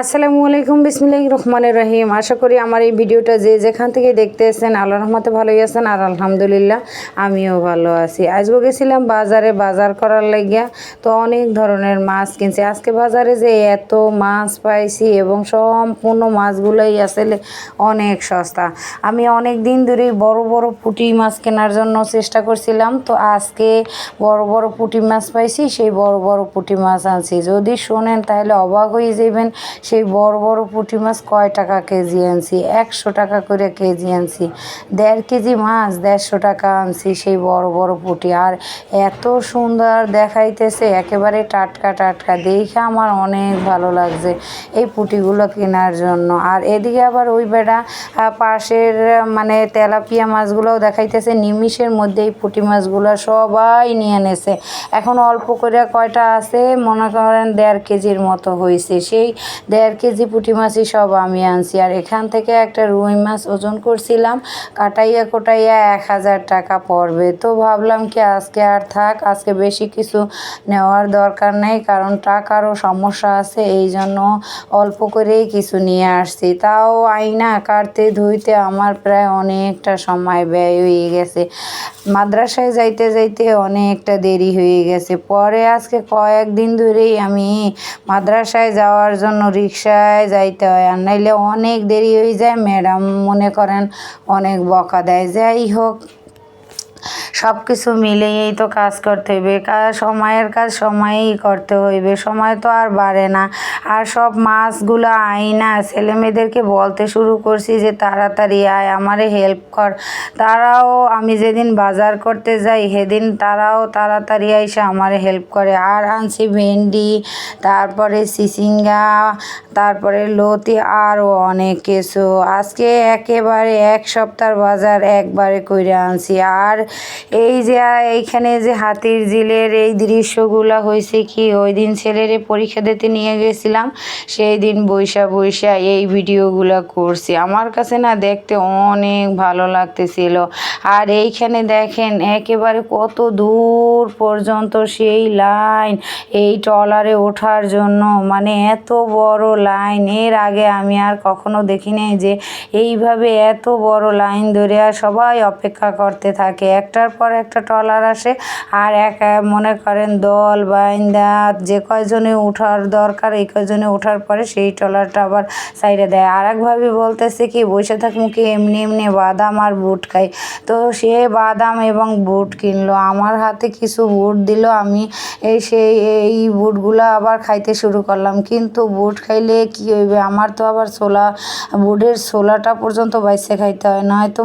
আসসালামু আলাইকুম বিসমিল্লাহ রহমানের রহিম। আশা করি আমার এই ভিডিওটা যে যেখান থেকে দেখতে এসেছেন আল্লাহ রহমতে ভালোই আছেন আর আলহামদুলিল্লাহ আমিও ভালো আছি। আজকে গেছিলাম বাজারে বাজার করার লাগিয়া, তো অনেক ধরনের মাছ কিনছি। আজকে বাজারে যে এত মাছ পাইছি এবং সম্পূর্ণ মাছগুলোই আসলে অনেক সস্তা। আমি অনেক দিন ধরেই বড় বড় পুঁটি মাছ কেনার জন্য চেষ্টা করছিলাম, তো আজকে বড় বড় পুঁটি মাছ পাইছি, সেই বড় বড় পুঁটি মাছ আনছি। যদি শোনেন তাহলে অবাক হয়ে যাবেন সেই বড় বড় পুঁটি মাছ কয় টাকা কেজি আনছি? একশো টাকা করে কেজি আনছি। দেড় কেজি মাছ দেড়শো টাকা আনছি সেই বড় বড় পুঁটি। আর এত সুন্দর দেখাইতেছে, একেবারে টাটকা টাটকা। দেখে আমার অনেক ভালো লাগছে এই পুঁটিগুলো কেনার জন্য। আর এদিকে আবার ওই বেড়া পাশের মানে তেলাপিয়া মাছগুলোও দেখাইতেছে। নিমিষের মধ্যে এই পুঁটি মাছগুলো সবাই নিয়ে নেছে। এখন অল্প করে কয়টা আছে? মনে করেন দেড় কেজির মতো হয়েছে সেই দেড় কেজি পুঁটি মাছই সব আমি আনছি। আর এখান থেকে একটা রুই মাছ ওজন করছিলাম, কাটাইয়া কোটাইয়া এক হাজার টাকা পড়বে। তো ভাবলাম কি আজকে আর থাক, আজকে বেশি কিছু নেওয়ার দরকার নেই, কারণ টাকারও সমস্যা আছে, এই জন্য অল্প করেই কিছু নিয়ে আসছি। তাও আইনা কাটতে ধুইতে আমার প্রায় অনেকটা সময় ব্যয় হয়ে গেছে। মাদ্রাসায় যাইতে যাইতে অনেকটা দেরি হয়ে গেছে। পরে আজকে কয়েকদিন ধরেই আমি মাদ্রাসায় যাওয়ার জন্য রিক্সায় যাইতে হয়, আর নাইলে অনেক দেরি হয়ে যায়। ম্যাডাম মনে করেন অনেক বকা দেয়। যাই হোক সব কিছু মিলিয়েই তো কাজ করতে হইবে। সময়ের কাজ সময়েই করতে হইবে। সময় তো আর বাড়ে না। আর সব মাছগুলো আই না ছেলে মেয়েদেরকে বলতে শুরু করছি যে, তাড়াতাড়ি আয়, আমারে হেল্প কর। তারাও, আমি যেদিন বাজার করতে যাই, সেদিন তারাও তাড়াতাড়ি এসে আমারে হেল্প করে। আর আনছি ভেন্ডি, তারপরে সিসিঙ্গা, তারপরে লতি, আরও অনেক কিছু। আজকে একেবারে এক সপ্তাহ বাজার একবারে কইরা আনছি। আর এই যে, এইখানে যে হাতির ঝিলের এই দৃশ্যগুলো হয়েছে কি? ওই দিন ছেলেরে পরীক্ষা দিতে নিয়ে গেছিলাম। সেই দিন বৈশা বৈশা এই ভিডিওগুলো করছি। আমার কাছে না দেখতে অনেক ভালো লাগতেছিল। আর এইখানে দেখেন, একেবারে কত দূর পর্যন্ত সেই লাইন এই ট্রলারে ওঠার জন্য। মানে এত বড় লাইন। এর আগে আমি আর কখনো দেখি নাই যে এইভাবে এত বড় লাইন ধরে আর সবাই অপেক্ষা করতে থাকে। একটার পর একটা ট্রলার আসে আর এক মনে করেন দল, বাইন্দা, যে কয়জনে ওঠার দরকার, এই কয়জনে ওঠার পরে সেই ট্রলারটা আবার সাইডে দেয়। আর একভাবে বলতেছে কি, বসে থাক মুখে, এমনি এমনি বাদাম আর বুট খাই। তো সে বাদাম এবং বুট কিনলো। আমার হাতে কিছু বুট দিল, আমি এই সেই, এই বুটগুলো আবার খাইতে শুরু করলাম। কিন্তু বুট খাইলে কি হইবে? আমার তো আবার ছোলা, বুটের ছোলাটা পর্যন্ত বাইসে খাইতে হয়, নয়তো